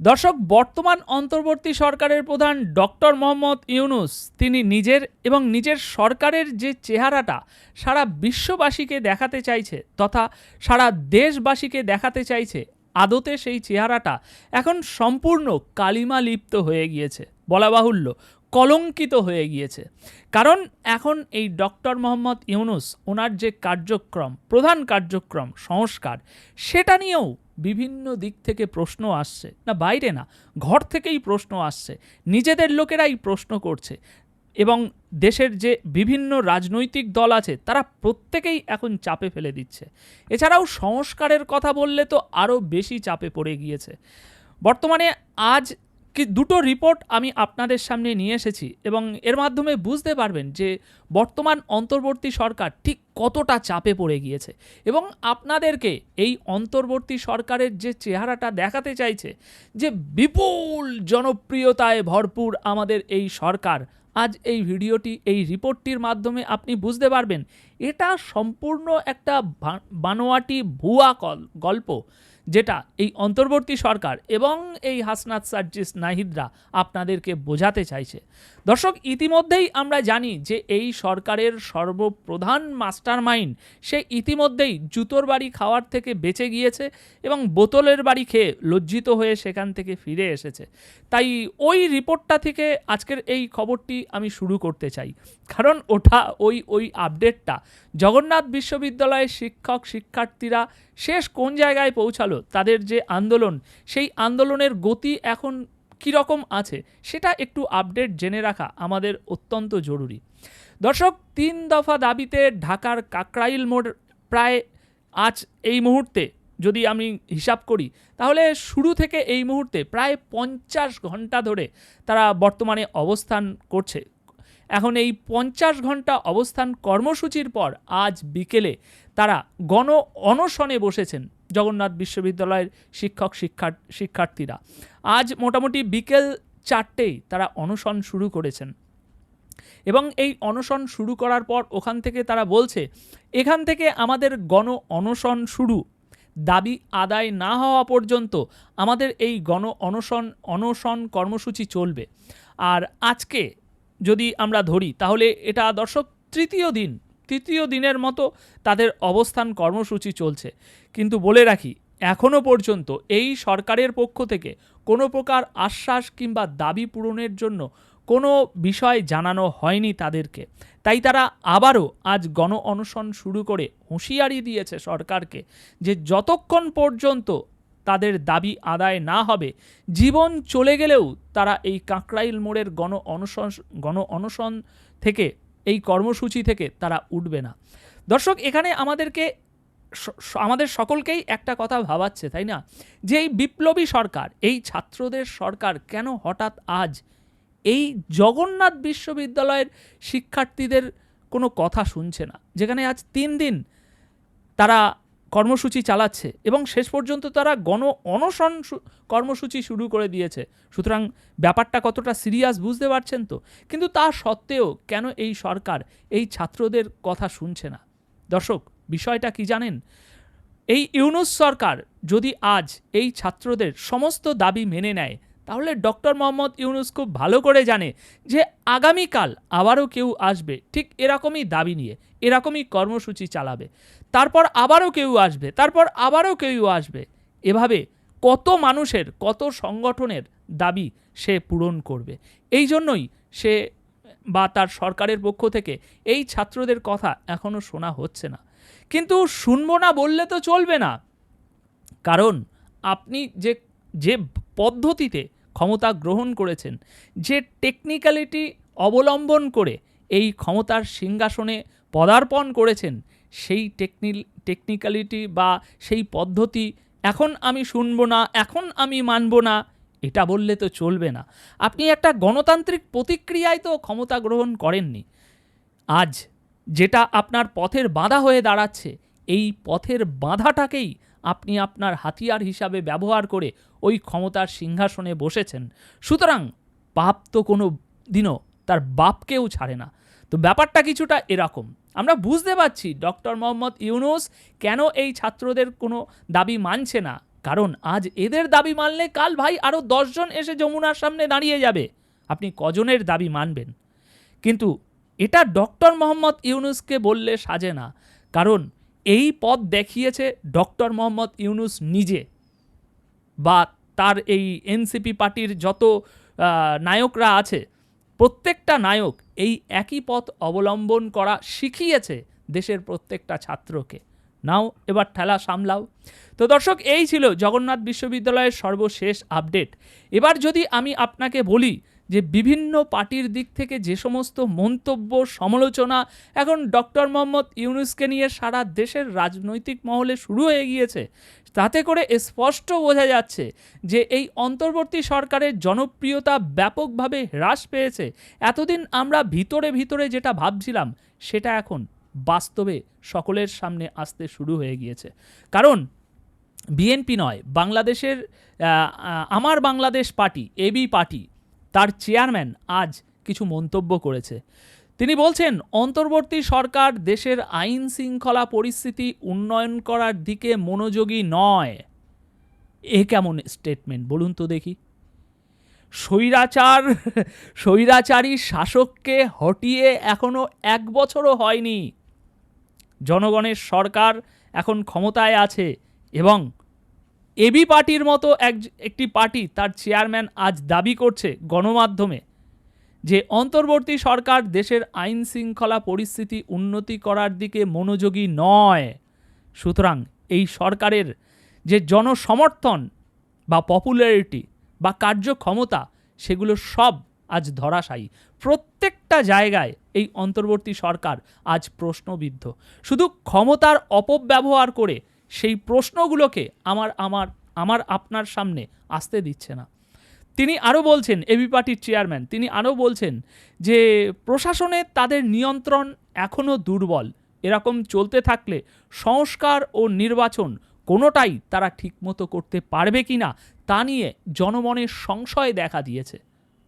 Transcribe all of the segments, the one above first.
দর্শক, বর্তমান অন্তর্বর্তী সরকারের প্রধান ডক্টর মোহাম্মদ ইউনুস, তিনি নিজের এবং নিজের সরকারের যে চেহারাটা সারা বিশ্ববাসীকে দেখাতে চাইছে তথা সারা দেশবাসীকে দেখাতে চাইছে, আদতে সেই চেহারাটা এখন সম্পূর্ণ কালিমা লিপ্ত হয়ে গিয়েছে, বলা বাহুল্য কলঙ্কিত হয়ে গিয়েছে। কারণ এখন এই ডক্টর মোহাম্মদ ইউনুস, ওনার যে কার্যক্রম, প্রধান কার্যক্রম, সংস্কার, সেটা নিয়েও বিভিন্ন দিক থেকে প্রশ্ন আসছে। না, বাইরে না, ঘর থেকেই প্রশ্ন আসছে। নিজেদের লোকেরাই প্রশ্ন করছে। এবং দেশের যে বিভিন্ন রাজনৈতিক দল আছে, তারা প্রত্যেকেই এখন চাপে ফেলে দিচ্ছে। এছাড়াও সংস্কারের কথা বললে তো আরও বেশি চাপে পড়ে গিয়েছে। বর্তমানে আজ কি দুটো রিপোর্ট আমি আপনাদের সামনে নিয়ে এসেছি এবং এর মাধ্যমে বুঝতে পারবেন যে বর্তমান অন্তর্বর্তী সরকার ঠিক কতটা চাপে পড়ে গিয়েছে এবং আপনাদেরকে এই অন্তর্বর্তী সরকারের যে চেহারাটা দেখাতে চাইছে যে বিপুল জনপ্রিয়তায় ভরপুর আমাদের এই সরকার, আজ এই ভিডিওটি, এই রিপোর্টটির মাধ্যমে আপনি বুঝতে পারবেন এটা সম্পূর্ণ একটা বানোয়াটি ভুয়া গল্প। যেটা এই অন্তর্বর্তী সরকার এবং এই হাসনাত সার্জিস নাহিদরা আপনাদেরকে বোঝাতে চাইছে। দর্শক, ইতিমধ্যেই আমরা জানি যে এই সরকারের সর্বপ্রধান মাস্টার মাইন্ড সে ইতিমধ্যেই জুতোর বাড়ি খাওয়ার থেকে বেঁচে গিয়েছে এবং বোতলের বাড়ি খেয়ে লজ্জিত হয়ে সেখান থেকে ফিরে এসেছে। তাই ওই রিপোর্টটা থেকে আজকের এই খবরটি আমি শুরু করতে চাই। কারণ ওটা ওই ওই আপডেটটা জগন্নাথ বিশ্ববিদ্যালয়ের শিক্ষক, শিক্ষার্থীরা শেষ কোন জায়গায় পৌঁছালো? তাদের যে আন্দোলন, সেই আন্দোলনের গতি এখন কীরকম আছে? সেটা একটু আপডেট জেনে রাখা আমাদের অত্যন্ত জরুরি। দর্শক, তিন দফা দাবিতে ঢাকার কাকরাইল মোড় প্রায় আজ এই মুহূর্তে, যদি আমি হিসাব করি, তাহলে শুরু থেকে এই মুহূর্তে প্রায় পঞ্চাশ ঘণ্টা ধরে তারা বর্তমানে অবস্থান করছে। এখন এই পঞ্চাশ ঘণ্টা অবস্থান কর্মসূচির পর আজ বিকেলে তারা গণ অনশনে বসেছেন জগন্নাথ বিশ্ববিদ্যালয়ের শিক্ষক শিক্ষার, শিক্ষার্থীরা। আজ মোটামুটি বিকেল চারটেই তারা অনশন শুরু করেছেন। এবং এই অনশন শুরু করার পর ওখান থেকে তারা বলছে, এখান থেকে আমাদের গণ অনশন শুরু। দাবি আদায় না হওয়া পর্যন্ত আমাদের এই গণ অনশন অনশন কর্মসূচি চলবে। আর আজকে যদি আমরা ধরি, তাহলে এটা দর্শক তৃতীয় দিন, তৃতীয় দিনের মতো তাদের অবস্থান কর্মসূচি চলছে। কিন্তু বলে রাখি এখনও পর্যন্ত এই সরকারের পক্ষ থেকে কোনো প্রকার আশ্বাস কিংবা দাবি পূরণের জন্য কোনো বিষয় জানানো হয়নি তাদেরকে। তাই তারা আবারও আজ গণ অনশন শুরু করে হুঁশিয়ারি দিয়েছে সরকারকে যে যতক্ষণ পর্যন্ত তাদের দাবি আদায় না হবে। জীবন চলে গেলেও তারা এই কাঁকড়াইল মোড়ের গণ অনশন গণ অনশন থেকে, এই কর্মসূচি থেকে তারা উঠবে না। দর্শক, এখানে আমাদেরকে আমাদের সকলকেই একটা কথা ভাবাচ্ছে, তাই না? যে এই বিপ্লবী সরকার, এই ছাত্রদের সরকার কেন হঠাৎ আজ এই জগন্নাথ বিশ্ববিদ্যালয়ের শিক্ষার্থীদের কোনো কথা শুনছে না? যেখানে আজ তিন দিন তারা কর্মসূচি চালাচ্ছে এবং শেষ পর্যন্ত তারা গণ অনশন কর্মসূচি শুরু করে দিয়েছে। সুতরাং ব্যাপারটা কতটা সিরিয়াস বুঝতে পারছেন তো? কিন্তু তা সত্ত্বেও কেন এই সরকার এই ছাত্রদের কথা শুনছে না? দর্শক, বিষয়টা কি জানেন? এই ইউনুস সরকার যদি আজ এই ছাত্রদের সমস্ত দাবি মেনে নেয়, তাহলে ডক্টর মোহাম্মদ ইউনুস খুব ভালো করে জানে যে আগামীকাল আবারও কেউ আসবে। ঠিক এরকমই দাবি নিয়ে। এরকমই কর্মসূচি চালাবে। তারপর আবারও কেউ আসবে, তারপর আবারও কেউ আসবে। এভাবে কত মানুষের, কত সংগঠনের দাবি সে পূরণ করবে। এই জন্যই সে বা তার সরকারের পক্ষ থেকে এই ছাত্রদের কথা এখনও শোনা হচ্ছে না। কিন্তু শুনব না বললে তো চলবে না। কারণ আপনি যে যে পদ্ধতিতে ক্ষমতা গ্রহণ করেছেন, যে টেকনিক্যালিটি অবলম্বন করে এই ক্ষমতার সিংহাসনে পদার্পণ করেছেন, সেই টেকনি টেকনিক্যালিটি বা সেই পদ্ধতি এখন আমি শুনব না, এখন আমি মানব না, এটা বললে তো চলবে না। আপনি একটা গণতান্ত্রিক প্রতিক্রিয়ায় তো ক্ষমতা গ্রহণ করেননি। আজ যেটা আপনার পথের বাধা হয়ে দাঁড়াচ্ছে, এই পথের বাধাটাকেই আপনি আপনার হাতিয়ার হিসাবে ব্যবহার করে ওই ক্ষমতার সিংহাসনে বসেছেন। সুতরাং পাপ তো কোনো দিনও তার বাপকেও ছাড়ে না। তো ব্যাপারটা কিছুটা এরকম। আমরা বুঝতে পারছি ডক্টর মোহাম্মদ ইউনুস কেন এই ছাত্রদের কোনো দাবি মানছে না। কারণ আজ এদের দাবি মানলে কাল ভাই আরও দশজন এসে যমুনার সামনে দাঁড়িয়ে যাবে। আপনি কজনের দাবি মানবেন? কিন্তু এটা ডক্টর মোহাম্মদ ইউনুসকে বললে সাজে না। কারণ এই পথ দেখিয়েছে ডক্টর মোহাম্মদ ইউনুস নিজে। বা তার এই এনসিপি পার্টির যত নায়করা আছে প্রত্যেকটা নায়ক এই একই পথ অবলম্বন করা শিখিয়েছে দেশের প্রত্যেকটা ছাত্রকে। নাও, এবার ঠেলা সামলাও। তো দর্শক, এই ছিল জগন্নাথ বিশ্ববিদ্যালয়ের সর্বশেষ আপডেট। এবার যদি আমি আপনাকে বলি যে বিভিন্ন পার্টির দিক থেকে যে সমস্ত মন্তব্য, সমালোচনা এখন ডক্টর মোহাম্মদ ইউনুসকে নিয়ে সারা দেশের রাজনৈতিক মহলে শুরু হয়ে গিয়েছে। তাতে করে স্পষ্ট বোঝা যাচ্ছে যে এই অন্তর্বর্তী সরকারের জনপ্রিয়তা ব্যাপকভাবে হ্রাস পেয়েছে। এতদিন আমরা ভিতরে ভিতরে যেটা ভাবছিলাম, সেটা এখন বাস্তবে সকলের সামনে আসতে শুরু হয়ে গিয়েছে। কারণ বিএনপি নয়, বাংলাদেশের Amar Bangladesh party AB party তার চেয়ারম্যান আজ কিছু মন্তব্য করেছে। তিনি বলছেন, অন্তর্বর্তী সরকার দেশের আইন শৃঙ্খলা পরিস্থিতি উন্নয়ন করার দিকে মনোযোগী নয়। এ কেমন স্টেটমেন্ট বলুন তো দেখি। স্বৈরাচার, স্বৈরাচারী শাসককে হটিয়ে এখনও এক বছরও হয়নি। জনগণের সরকার এখন ক্ষমতায় আছে এবং এবি পার্টির মতো এক একটি পার্টি তার চেয়ারম্যান আজ দাবি করছে গণমাধ্যমে যে অন্তর্বর্তী সরকার দেশের আইন শৃঙ্খলা পরিস্থিতি উন্নতি করার দিকে মনোযোগী নয়। সুতরাং এই সরকারের যে জনসমর্থন বা পপুলারিটি বা কার্যক্ষমতা, সেগুলো সব আজ ধরাশায়ী। প্রত্যেকটা জায়গায় এই অন্তর্বর্তী সরকার আজ প্রশ্নবিদ্ধ। শুধু ক্ষমতার অপব্যবহার করে সেই প্রশ্নগুলোকে আমার আমার আমার আপনার সামনে আসতে দিচ্ছে না। তিনি আরও বলছেন এবি পার্টির চেয়ারম্যান, তিনি আরও বলছেন যে, প্রশাসনে তাদের নিয়ন্ত্রণ এখনও দুর্বল। এরকম চলতে থাকলে সংস্কার ও নির্বাচন কোনোটাই তারা ঠিকমতো করতে পারবে কি না, তা নিয়ে জনমনের সংশয় দেখা দিয়েছে।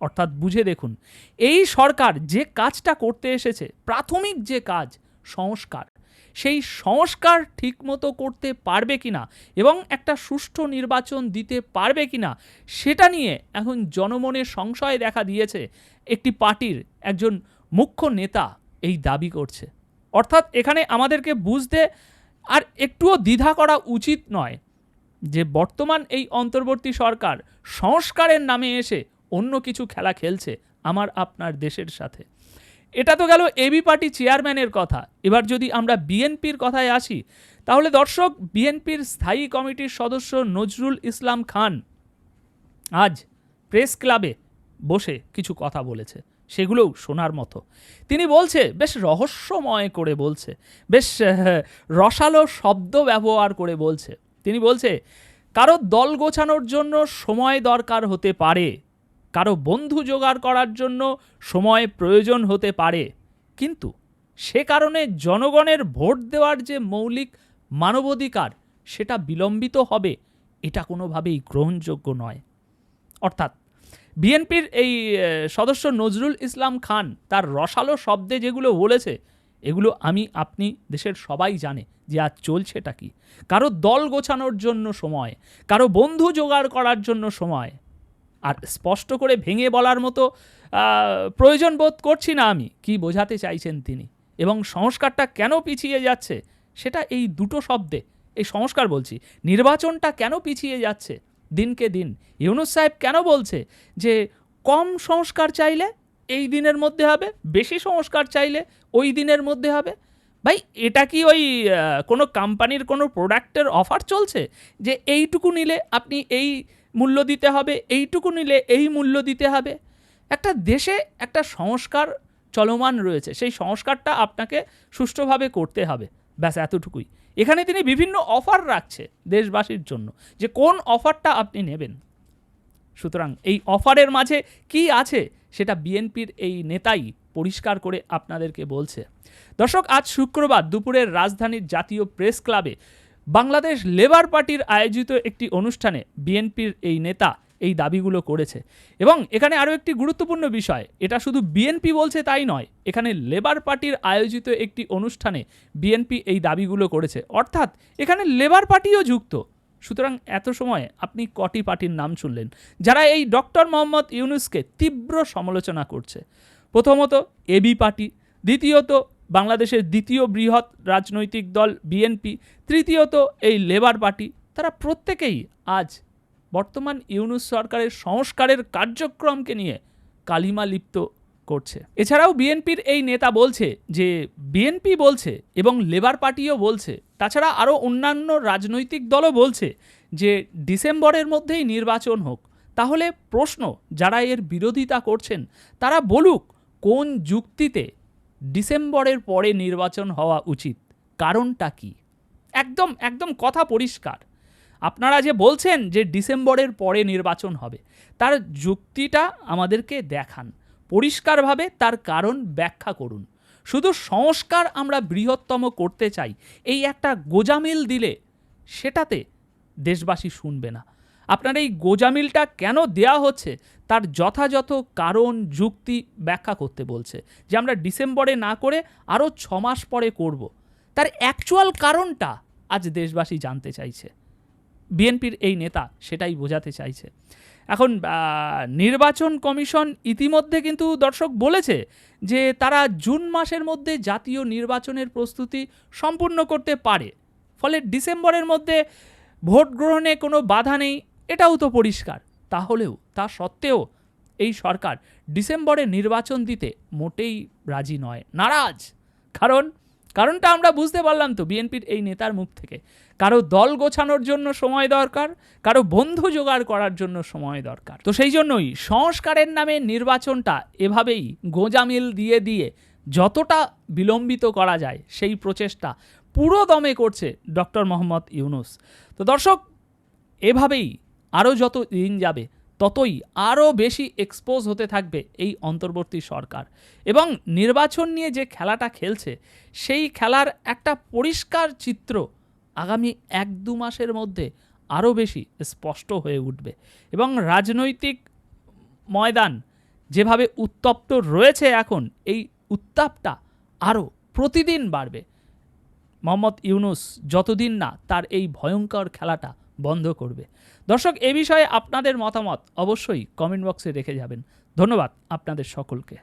অর্থাৎ বুঝে দেখুন, এই সরকার যে কাজটা করতে এসেছে, প্রাথমিক যে কাজ, সংস্কার সেই সংস্কার ঠিকমতো করতে পারবে কিনা এবং একটা সুষ্ঠু নির্বাচন দিতে পারবে কিনা সেটা নিয়ে এখন জনমনে সংশয় দেখা দিয়েছে। একটি পার্টির একজন মুখ্য নেতা এই দাবি করছে। অর্থাৎ এখানে আমাদেরকে বুঝতে আর একটুও দ্বিধা করা উচিত নয় যে বর্তমান এই অন্তর্বর্তী সরকার সংস্কারের নামে এসে অন্য কিছু খেলা খেলছে আমার, আপনার দেশের সাথে। এটা তো গেল এবি পার্টি চেয়ারম্যানের কথা। এবার যদি আমরা বিএনপির কথায় আসি, তাহলে দর্শক বিএনপির স্থায়ী কমিটির সদস্য নজরুল ইসলাম খান আজ প্রেস ক্লাবে বসে কিছু কথা বলেছে। সেগুলোও শোনার মতো। তিনি বলছে, বেশ রহস্যময় করে বলছে, বেশ রসালো শব্দ ব্যবহার করে বলছে। তিনি বলছে, কারও দল গোছানোর জন্য সময় দরকার হতে পারে। কারও বন্ধু জোগাড় করার জন্য সময় প্রয়োজন হতে পারে। কিন্তু সে কারণে জনগণের ভোট দেওয়ার যে মৌলিক মানবাধিকার, সেটা বিলম্বিত হবে, এটা কোনোভাবেই গ্রহণযোগ্য নয়। অর্থাৎ বিএনপির এই সদস্য নজরুল ইসলাম খান তার রসালো শব্দে যেগুলো বলেছে, এগুলো আমি, আপনি, দেশের সবাই জানে যে আজ চলছেটা কি। কারও দল গোছানোর জন্য সময়, কারও বন্ধু জোগাড় করার জন্য সময় আর স্পষ্ট করে ভেঙে বলার মতো প্রয়োজন বোধ করছি না আমি। কি বোঝাতে চাইছেন তিনি? এবং সংস্কারটা কেন পিছিয়ে যাচ্ছে? সেটা এই দুটো শব্দে, এই সংস্কার বলছি। নির্বাচনটা কেন পিছিয়ে যাচ্ছে? দিনকে দিন। ইউনুস সাহেব কেন বলছে যে, কম সংস্কার চাইলে এই দিনের মধ্যে হবে, বেশি সংস্কার চাইলে ওই দিনের মধ্যে হবে? ভাই, এটা কি ওই কোনো কোম্পানির কোনো প্রোডাক্টের অফার চলছে? যে এইটুকু নিলে আপনি এই মূল্য দিতে হবে, এইটুকু নিলে এই মূল্য দিতে হবে। একটা দেশে একটা সংস্কার চলমান রয়েছে, সেই সংস্কারটা আপনাকে সুষ্ঠুভাবে করতে হবে, ব্যাস এতটুকুই। এখানে তিনি বিভিন্ন অফার রাখছে দেশবাসীর জন্য, যে কোন অফারটা আপনি নেবেন। সুতরাং এই অফারের মাঝে কি আছে সেটা বিএনপির এই নেতাই পরিষ্কার করে আপনাদেরকে বলছে। দর্শক, আজ শুক্রবার দুপুরের রাজধানীর জাতীয় প্রেস ক্লাবে বাংলাদেশ লেবার পার্টির আয়োজিত একটি অনুষ্ঠানে বিএনপির এই নেতা এই দাবিগুলো করেছে। এবং এখানে আরও একটি গুরুত্বপূর্ণ বিষয়, এটা শুধু বিএনপি বলছে তাই নয়, এখানে লেবার পার্টির আয়োজিত একটি অনুষ্ঠানে বিএনপি এই দাবিগুলো করেছে। অর্থাৎ এখানে লেবার পার্টিও যুক্ত। সুতরাং এত সময় আপনি কটি পার্টির নাম শুনলেন, যারা এই ডক্টর মোহাম্মদ ইউনুসকে তীব্র সমালোচনা করছে। প্রথমত এবি পার্টি, দ্বিতীয়ত বাংলাদেশের দ্বিতীয় বৃহৎ রাজনৈতিক দল বিএনপি, তৃতীয়ত এই লেবার পার্টি। তারা প্রত্যেকেই আজ বর্তমান ইউনুস সরকারের সংস্কারের কার্যক্রমকে নিয়ে কালিমা লিপ্ত করছে। এছাড়াও বিএনপির এই নেতা বলছে যে, বিএনপি বলছে এবং লেবার পার্টিও বলছে। তাছাড়া আরও অন্যান্য রাজনৈতিক দলও বলছে যে, ডিসেম্বরের মধ্যেই নির্বাচন হোক। তাহলে প্রশ্ন, যারা এর বিরোধিতা করছেন, তারা বলুক কোন যুক্তিতে ডিসেম্বরের পরে নির্বাচন হওয়া উচিত। কারণটা কি? একদম একদম কথা পরিষ্কার। আপনারা যে বলছেন যে ডিসেম্বরের পরে নির্বাচন হবে, তার যুক্তিটা আমাদেরকে দেখান। পরিষ্কারভাবে তার কারণ ব্যাখ্যা করুন। শুধু সংস্কার আমরা বৃহত্তম করতে চাই, এই একটা গোজামিল দিলে সেটাতে দেশবাসী শুনবে না। আপনার এই গোজামিলটা কেন দেয়া হচ্ছে? তার যথাযথ কারণ, যুক্তি ব্যাখ্যা করতে বলছে যে আমরা ডিসেম্বরে না করে আরও ছ মাস পরে করব। তার অ্যাকচুয়াল কারণটা আজ দেশবাসী জানতে চাইছে। বিএনপির এই নেতা সেটাই বোঝাতে চাইছে। এখন নির্বাচন কমিশন ইতিমধ্যে কিন্তু দর্শক বলেছে যে তারা জুন মাসের মধ্যে জাতীয় নির্বাচনের প্রস্তুতি সম্পূর্ণ করতে পারে। ফলে ডিসেম্বরের মধ্যে ভোট গ্রহণে কোনো বাধা নেই। এটাও তো পরিষ্কার। তাহলেও, তা সত্ত্বেও এই সরকার ডিসেম্বরে নির্বাচন দিতে মোটেই রাজি নয়। নারাজ! কারণ, কারণটা আমরা বুঝতে পারলাম তো বিএনপির এই নেতার মুখ থেকে। কারও দল গোছানোর জন্য সময় দরকার, কারও বন্ধু জোগাড় করার জন্য সময় দরকার। তো সেই জন্যই সংস্কারের নামে নির্বাচনটা এভাবেই গোজামিল দিয়ে দিয়ে যতটা বিলম্বিত করা যায় সেই প্রচেষ্টা পুরো দমে করছে ডক্টর মোহাম্মদ ইউনুস। তো দর্শক, এভাবেই আরও যত দিন যাবে, ততই আরও বেশি এক্সপোজ হতে থাকবে এই অন্তর্বর্তী সরকার। এবং নির্বাচন নিয়ে যে খেলাটা খেলছে, সেই খেলার একটা পরিষ্কার চিত্র আগামী এক দু মাসের মধ্যে আরও বেশি স্পষ্ট হয়ে উঠবে। এবং রাজনৈতিক ময়দান যেভাবে উত্তপ্ত রয়েছে এখন, এই উত্তাপটা আরও প্রতিদিন বাড়বে। মোহাম্মদ ইউনুস যতদিন না তার এই ভয়ঙ্কর খেলাটা বন্ধ করবে। দর্শক, এ বিষয়ে আপনাদের মতামত অবশ্যই কমেন্ট বক্সে রেখে যাবেন। ধন্যবাদ আপনাদের সকলকে।